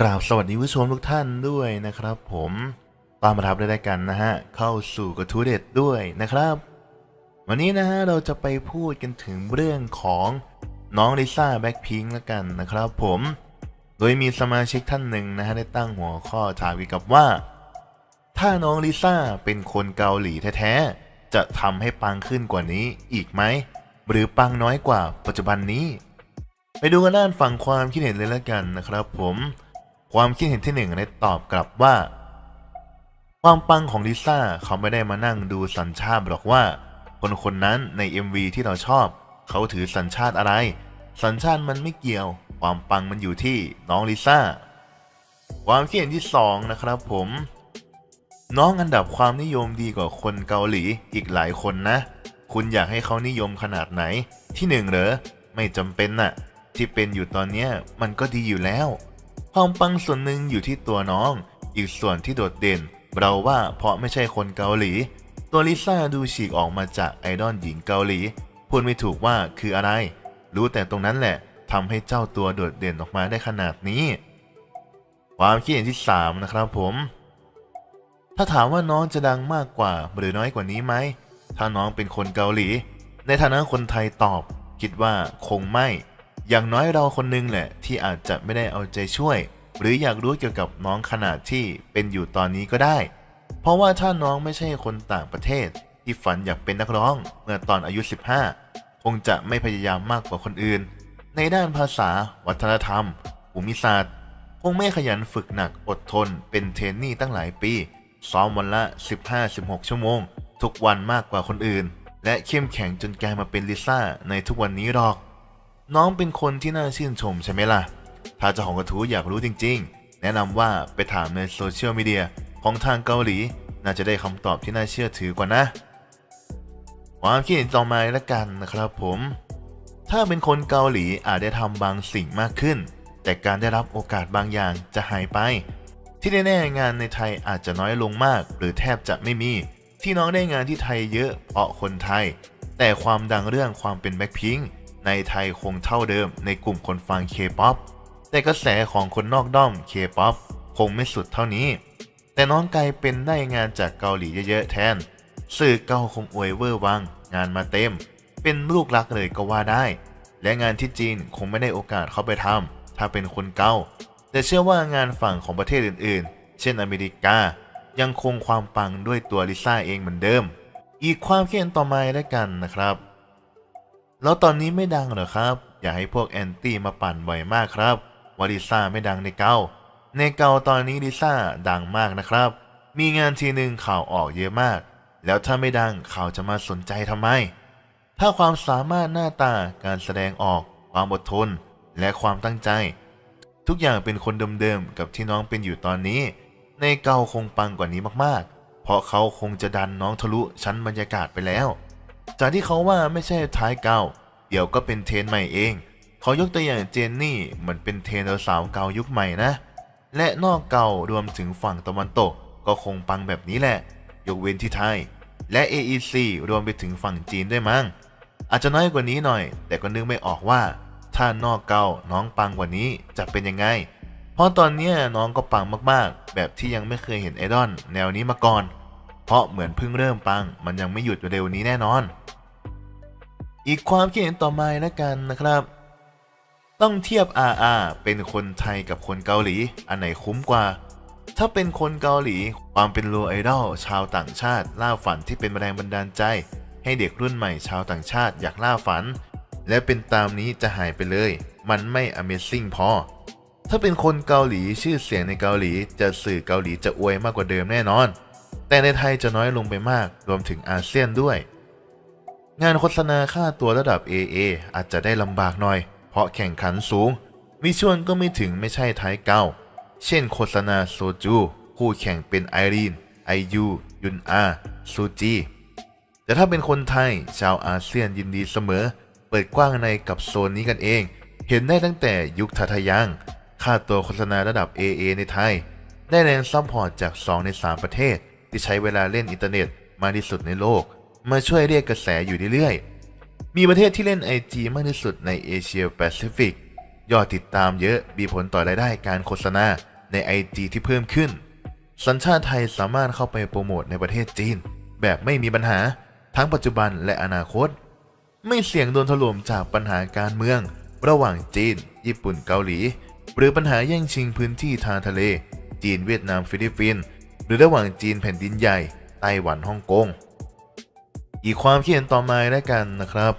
กราบสวัสดีผู้ชมทุกท่านด้วยนะครับผมตามมาทับได้กันนะฮะ เข้าสู่กระทู้เด็ดด้วยนะครับ วันนี้นะฮะ เราจะไปพูดกันถึงเรื่องของน้องลิซ่าแบ็คพิงค์แล้วกันนะครับผม โดยมีสมาชิกท่านหนึ่งนะฮะ ได้ตั้งหัวข้อถามเกี่ยวกับว่า ถ้าน้องลิซ่าเป็นคนเกาหลีแท้ๆ จะทำให้ปังขึ้นกว่านี้อีกไหม หรือปังน้อยกว่าปัจจุบันนี้ ไปดูกันด้านฝั่งความคิดเห็นเลยแล้วกันนะครับผม ความคิดเห็นที่หนึ่งได้ตอบกลับว่า ความปังของลิซ่าเขาไม่ได้มานั่งดูสัญชาติหรอกว่า คนคนนั้นใน MV ที่เราชอบ เขาถือสัญชาติอะไร สัญชาติมันไม่เกี่ยว ความปังมันอยู่ที่น้องลิซ่าความคิดเห็นที่สองนะครับผม น้องอันดับความนิยมดีกว่าคนเกาหลีอีกหลายคนนะ คุณอยากให้เขานิยมขนาดไหน ที่หนึ่งเหรอไม่จำเป็นน่ะที่เป็นอยู่ตอนเนี้ยมันก็ดีอยู่แล้ว ความปังส่วนหนึ่งอยู่ที่ตัวน้อง อีกส่วนที่โดดเด่น เราว่าเพราะไม่ใช่คนเกาหลี ตัวลิซ่าดูฉีกออกมาจากไอดอลหญิงเกาหลี พูดไม่ถูกว่าคืออะไร รู้แต่ตรงนั้นแหละทำให้เจ้าตัวโดดเด่นออกมาได้ขนาดนี้ ความคิดเห็นที่สามนะครับผม ถ้าถามว่าน้องจะดังมากกว่าหรือน้อยกว่านี้ไหม ถ้าน้องเป็นคนเกาหลี ในฐานะคนไทยตอบ คิดว่าคงไม่ อย่างน้อยเราคนนึงแหละที่อาจจะไม่ได้เอาใจช่วย หรืออยากรู้เกี่ยวกับน้องขนาดที่เป็นอยู่ตอนนี้ก็ได้ เพราะว่าถ้าน้องไม่ใช่คนต่างประเทศ ที่ฝันอยากเป็นนักร้องเมื่อตอนอายุ 15 คงจะไม่พยายามมากกว่าคนอื่น ในด้านภาษา วัฒนธรรม ภูมิศาสตร์ คงไม่ขยันฝึกหนักอดทน เป็นเทรนนี่ตั้งหลายปี ซ้อมวันละ 15-16 ชั่วโมง ทุกวันมากกว่าคนอื่น และเข้มแข็งจนกลายมาเป็นลิซ่าในทุกวันนี้หรอก น้องเป็นคนที่น่าชื่นชมใช่ไหมล่ะ ถ้าเจ้าของกระทู้อยากรู้จริง ๆ แนะนำว่าไปถามในโซเชียลมีเดียของทางเกาหลี น่าจะได้คำตอบที่น่าเชื่อถือกว่านะความคิดเห็นต่อมาละกันนะครับผม ถ้าเป็นคนเกาหลีอาจได้ทำบางสิ่งมากขึ้น แต่การได้รับโอกาสบางอย่างจะหายไป ที่แน่ๆงานในไทยอาจจะน้อยลงมาก หรือแทบจะไม่มี ที่น้องได้งานที่ไทยเยอะเพราะคนไทย แต่ความดังเรื่องความเป็นแบ็คพิงค์ ในไทยคงเท่าเดิมในกลุ่มคนฟังเคป๊อปแต่กระแสของคนนอกด้อมเคป๊อปคงไม่สุดเท่านี้ แต่น้องไกเป็นได้งานจากเกาหลีเยอะๆแทน สื่อเกาคงอวยเวอร์วัง งานมาเต็ม เป็นลูกรักเลยก็ว่าได้ และงานที่จีนคงไม่ได้โอกาสเข้าไปทำถ้าเป็นคนเกาแต่เชื่อว่างานฝั่งของประเทศอื่นๆ เช่นอเมริกา ยังคงความปังด้วยตัวลิซ่าเองเหมือนเดิม อีกความคิดเห็นต่อมาแล้วกันนะครับ แล้วตอนนี้ไม่ดังเหรอครับ อย่าให้พวกแอนตี้มาปั่นบ่อยมากครับว่าลิซ่าไม่ดังในเกาในเกาตอนนี้ลิซ่าดังมากนะครับ มีงานทีหนึ่งข่าวออกเยอะมาก แล้วถ้าไม่ดังข่าวจะมาสนใจทำไม ถ้าความสามารถหน้าตาการแสดงออก ความอดทน และความตั้งใจ ทุกอย่างเป็นคนเดิมๆกับที่น้องเป็นอยู่ตอนนี้ ในเกาคงปังกว่านี้มากๆ เพราะเขาคงจะดันน้องทะลุชั้นบรรยากาศไปแล้ว จากที่เขาว่าไม่ใช่ท้ายเก่า เดี๋ยวก็เป็นเทรนใหม่เอง เขายกตัวอย่างเจนนี่เหมือนเป็นเทรนสาวเก่ายุคใหม่นะ และนอกเก่ารวมถึงฝั่งตะวันตกก็คงปังแบบนี้แหละ ยกเว้นที่ไทย และ AEC รวมไปถึงฝั่งจีนด้วยมั้ง อาจจะน้อยกว่านี้หน่อย แต่ก็นึกไม่ออกว่า ถ้านอกเก่าน้องปังกว่านี้จะเป็นยังไง เพราะตอนนี้น้องก็ปังมากๆ แบบที่ยังไม่เคยเห็นไอดอลแนวนี้มาก่อน เพราะเหมือนเพิ่งเริ่มปัง มันยังไม่หยุดเร็วนี้แน่นอน อีกความคิดเห็นต่อมาแล้วกันนะครับ ต้องเทียบ RR เป็นคนไทยกับคนเกาหลี อันไหนคุ้มกว่า ถ้าเป็นคนเกาหลี ความเป็นโลไอดอลชาวต่างชาติ ล่าฝันที่เป็นแรงบันดาลใจ ให้เด็กรุ่นใหม่ชาวต่างชาติอยากล่าฝัน และเป็นตามนี้จะหายไปเลย มันไม่ Amazing พอถ้าเป็นคนเกาหลีชื่อเสียงในเกาหลีจะสื่อเกาหลีจะอวยมากกว่าเดิมแน่นอน แต่ในไทยจะน้อยลงไปมากรวมถึงอาเซียนด้วย งานโฆษณาค่าตัวระดับ AA อาจจะได้ลำบากหน่อย เพราะแข่งขันสูงวิชวลก็ไม่ถึงไม่ใช่ไทยเก่า เช่นโฆษณาโซจู คู่แข่งเป็นไอรีนไอยูยุนอาซูจีแต่ถ้าเป็นคนไทยชาวอาเซียนยินดีเสมอ เปิดกว้างในกับโซนนี้กันเอง เห็นได้ตั้งแต่ยุคทาทายัง ค่าตัวโฆษณาระดับ AA ในไทย ได้แรงซัพพอร์ตจาก 2 ใน 3 ประเทศ ที่ใช้เวลาเล่นอินเทอร์เน็ตมากที่สุดในโลก มาช่วยเรียกกระแสอยู่เรื่อยๆ มีประเทศที่เล่น IG มากที่สุดในเอเชียแปซิฟิก ยอดติดตามเยอะมีผลต่อรายได้การโฆษณาใน IG ที่เพิ่มขึ้น สัญชาติไทยสามารถเข้าไปโปรโมทในประเทศจีน แบบไม่มีปัญหาทั้งปัจจุบันและอนาคต ไม่เสี่ยงโดนถล่มจากปัญหาการเมือง ระหว่างจีน ญี่ปุ่นเกาหลี หรือปัญหาแย่งชิงพื้นที่ทางทะเล จีนเวียดนามฟิลิปปินส์ หรือระหว่างจีนแผ่นดินใหญ่ไต้หวันฮ่องกง อีกความคิดเห็นต่อมาแล้วกันนะครับ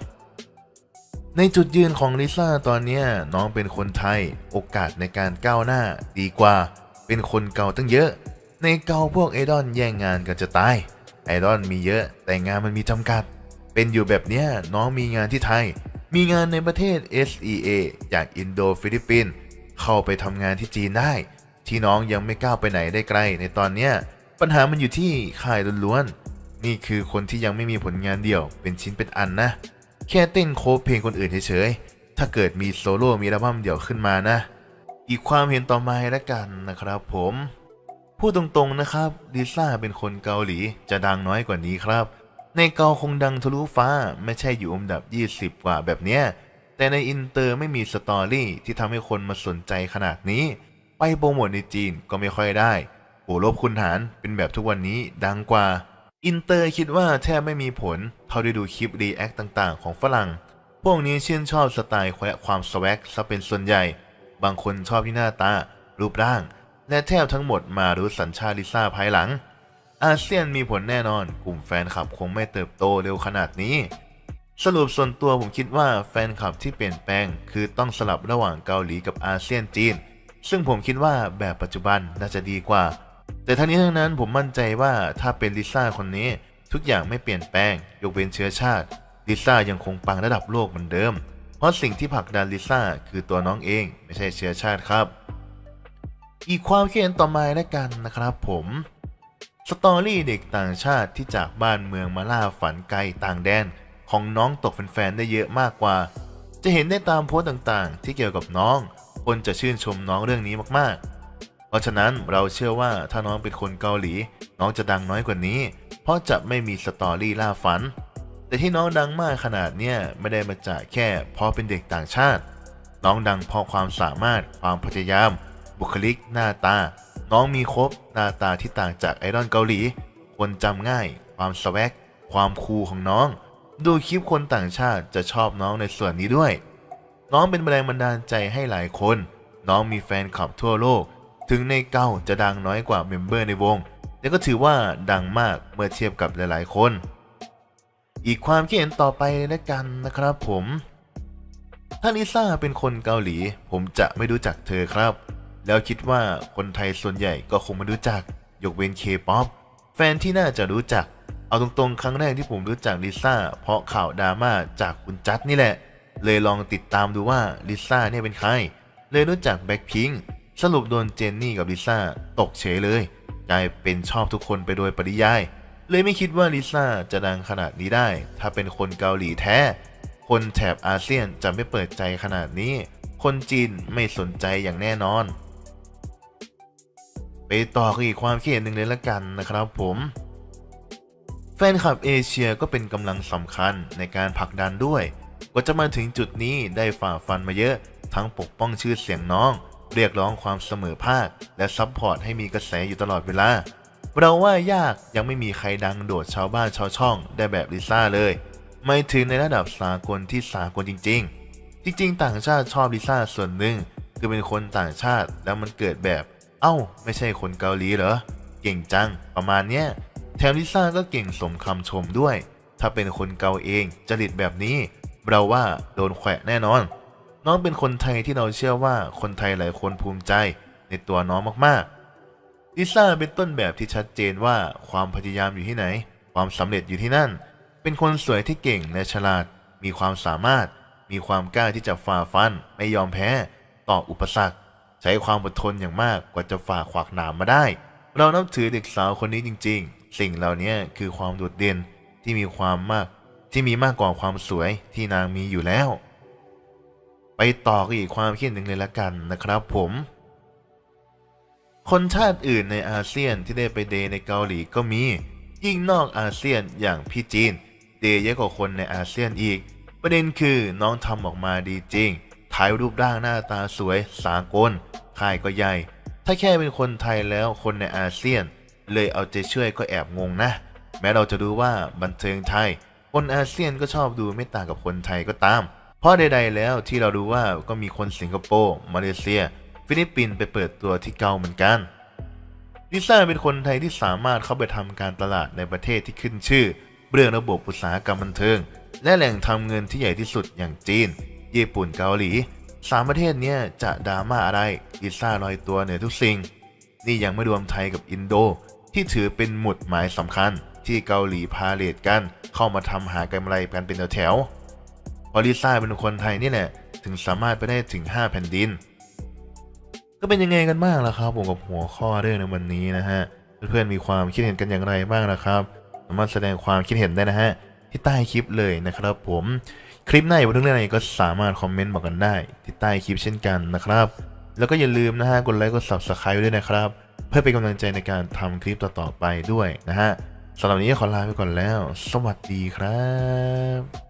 ในจุดยืนของลิซ่าตอนนี้น้องเป็นคนไทยโอกาสในการก้าวหน้าดีกว่า เป็นคนเก่าตั้งเยอะ ในเก่าพวกไอดอลแย่งงานกันจะตายไอดอลมีเยอะแต่งานมันมีจำกัด เป็นอยู่แบบเนี้ยน้องมีงานที่ไทย มีงานในประเทศ SEA อย่างอินโดฟิลิปปินส์เข้าไปทำงานที่จีนได้ ที่น้องยังไม่ก้าวไปไหนได้ไกล ในตอนเนี้ยปัญหามันอยู่ที่ค่ายล้วนๆนี่คือคนที่ยังไม่มีผลงานเดี่ยว เป็นชิ้นเป็นอันนะ แค่เต้นโคฟเพลงคนอื่นเฉยๆถ้าเกิดมีโซโล่มีอัลบั้มเดี่ยวขึ้นมานะ อีกความเห็นต่อมาแล้วกันนะครับผมพูดตรงๆนะครับลิซ่าเป็นคนเกาหลีจะดังน้อยกว่านี้ครับ ในเกาคงดังทะลุฟ้าไม่ใช่อยู่อันดับ 20 กว่าแบบเนี้ยแต่ในอินเตอร์ไม่มีสตอรี่ที่ทำให้คนมาสนใจขนาดนี้ ไปโปรโมทในจีนก็ไม่ค่อยได้โหลบคุณหารเป็นแบบทุกวันนี้ดังกว่า อินเตอร์คิดว่าแทบไม่มีผล เท่าได้ดูคลิปรีแอคต่างๆ ของฝรั่ง พวกนี้ชื่นชอบสไตล์แควะความสวักซะเป็นส่วนใหญ่ บางคนชอบที่หน้าตา รูปร่าง และแทบทั้งหมดมารู้สัญชาติลิซ่าภายหลัง อาเซียนมีผลแน่นอน กลุ่มแฟนคลับคงไม่เติบโตเร็วขนาดนี้ สรุปส่วนตัวผมคิดว่าแฟนคลับที่เปลี่ยนแปลง คือต้องสลับระหว่างเกาหลีกับอาเซียนจีน ซึ่งผมคิดว่าแบบปัจจุบันน่าจะดีกว่า แต่ทั้งนี้ทั้งนั้นผมมั่นใจว่าถ้าเป็นลิซ่าคนนี้ทุกอย่างไม่เปลี่ยนแปลง ยกเว้นเชื้อชาติลิซ่ายังคงปังระดับโลกเหมือนเดิม เพราะสิ่งที่ผลักดันลิซ่าคือตัวน้องเอง ไม่ใช่เชื้อชาติครับ อีกความคิดเห็นต่อมาแล้วกันนะครับผมสตอรี่เด็กต่างชาติที่จากบ้านเมืองมาล่าฝันไกลต่างแดน ของน้องตกแฟนๆได้เยอะมากกว่า จะเห็นได้ตามโพสต์ต่างๆ ที่เกี่ยวกับน้อง คนจะชื่นชมน้องเรื่องนี้มากๆ เพราะฉะนั้นเราเชื่อว่าถ้าน้องเป็นคนเกาหลี น้องจะดังน้อยกว่านี้ เพราะจะไม่มีสตอรี่ล่าฝัน แต่ที่น้องดังมากขนาดเนี้ยไม่ได้มาจากแค่เพราะเป็นเด็กต่างชาติ น้องดังเพราะความสามารถ ความพยายาม บุคลิก หน้าตา น้องมีครบหน้าตาที่ต่างจากไอดอลเกาหลี คนจำง่าย ความสวักความคูลของน้อง ดูคลิปคนต่างชาติจะชอบน้องในส่วนนี้ด้วย น้องเป็นแรงบันดาลใจให้หลายคน น้องมีแฟนคลับทั่วโลก ถึงในเก้าจะดังน้อยกว่าเมมเบอร์ในวง แต่ก็ถือว่าดังมากเมื่อเทียบกับหลายๆ คน อีกความคิดเห็นต่อไปแล้วกันนะครับผม ถ้าลิซ่าเป็นคนเกาหลี ผมจะไม่รู้จักเธอครับ แล้วคิดว่าคนไทยส่วนใหญ่ก็คงไม่รู้จัก ยกเว้นเคป๊อปแฟนที่น่าจะรู้จัก เอาตรงๆ ครั้งแรกที่ผมรู้จักลิซ่าเพราะข่าวดราม่าจากคุณจัดนี่แหละ เลยลองติดตามดูว่าลิซ่าเนี่ยเป็นใคร เลยรู้จักแบ็คพิงสรุปโดนเจนนี่กับลิซ่าตกเฉยเลยกลายเป็นชอบทุกคนไปโดยปริยาย เลยไม่คิดว่าลิซ่าจะดังขนาดนี้ได้ ถ้าเป็นคนเกาหลีแท้ คนแถบอาเซียนจะไม่เปิดใจขนาดนี้ คนจีนไม่สนใจอย่างแน่นอน ไปต่อกันอีกความคิดเห็นหนึ่งเลยละกันนะครับผมแฟนคลับเอเชียก็เป็นกำลังสำคัญในการผลักดันด้วย ว่าจะมาถึงจุดนี้ได้ฝ่าฟันมาเยอะ ทั้งปกป้องชื่อเสียงน้อง เรียกร้องความเสมอภาค และซัพพอร์ตให้มีกระแสอยู่ตลอดเวลา เราว่ายากยังไม่มีใครดังโดดชาวบ้านชาวช่องได้แบบลิซ่าเลย ไม่ถึงในระดับสากลที่สากลจริง ๆ จริง ๆ ต่างชาติชอบลิซ่าส่วนหนึ่งคือเป็นคนต่างชาติแล้วมันเกิดแบบ เอ้า ไม่ใช่คนเกาหลีเหรอ เก่งจัง ประมาณเนี้ย แถมลิซ่าก็เก่งสมคำชมด้วย ถ้าเป็นคนเกาเองจริตแบบนี้ เราว่าโดนแขวะแน่นอน น้องเป็นคนไทยที่เราเชื่อว่าคนไทยหลายคนภูมิใจในตัวน้องมากๆ ลิซ่าเป็นต้นแบบที่ชัดเจนว่าความพยายามอยู่ที่ไหน ความสำเร็จอยู่ที่นั่น เป็นคนสวยที่เก่งและฉลาด มีความสามารถ มีความกล้าที่จะฝ่าฟัน ไม่ยอมแพ้ ต่ออุปสรรค ใช้ความอดทนอย่างมากกว่าจะฝ่าขวากหนามมาได้ เรานับถือเด็กสาวคนนี้จริง ๆ สิ่งเหล่านี้คือความโดดเด่นที่มีความมาก ที่มีมากกว่าความสวยที่นางมีอยู่แล้ว ไปต่อกันอีกความคิดหนึ่งเลยละกันนะครับผม คนชาติอื่นในอาเซียนที่ได้ไปเดย์ในเกาหลีก็มี ยิ่งนอกอาเซียนอย่างพี่จีน เดย์เยอะกว่าคนในอาเซียนอีก ประเด็นคือน้องทำออกมาดีจริงขายรูปร่างหน้าตาสวย สากลค่ายก็ใหญ่ ถ้าแค่เป็นคนไทยแล้วคนในอาเซียน เลยเอาใจช่วยก็แอบงงนะ แม้เราจะรู้ว่าบันเทิงไทย คนอาเซียนก็ชอบดูไม่ต่างกับคนไทยก็ตาม เพราะใดๆแล้วที่เรารู้ว่าก็มีคนสิงคโปร์มาเลเซีย ฟิลิปปินส์ไปเปิดตัวที่เกาเหมือนกันลิซ่าเป็นคนไทยที่สามารถเข้าไปทำการตลาดในประเทศที่ขึ้นชื่อ เรื่องระบบอุตสาหกรรมบันเทิง และแหล่งทำเงินที่ใหญ่ที่สุดอย่างจีน ญี่ปุ่นเกาหลีสามประเทศนี้จะดราม่าอะไรลิซ่าลอยตัวเหนือทุกสิ่ง นี่ยังไม่รวมไทยกับอินโดที่ถือเป็นหมุดหมายสำคัญที่เกาหลีพาเลทกัน เข้ามาทำหากำไรกันเป็นแถวๆเพราะลิซ่าเป็นคนไทยนี่แหละถึงสามารถไปได้ถึง 5 แผ่นดิน ก็เป็นยังไงกันบ้างล่ะครับผมกับหัวข้อเรื่องในวันนี้นะฮะ เพื่อนๆมีความคิดเห็นกันอย่างไรบ้างนะครับ สามารถแสดงความคิดเห็นได้นะฮะ ที่ใต้คลิปเลยนะครับผม คลิปหน้าอยู่เรื่องอะไรก็สามารถคอมเมนต์บอกกันได้ ที่ใต้คลิปเช่นกันนะครับ แล้วก็อย่าลืมนะฮะกดไลค์กด subscribe ด้วยนะครับ เพื่อเป็นกำลังใจในการทำคลิปต่อๆไปด้วยนะฮะ สำหรับนี้ขอลาไปก่อนแล้ว สวัสดีครับ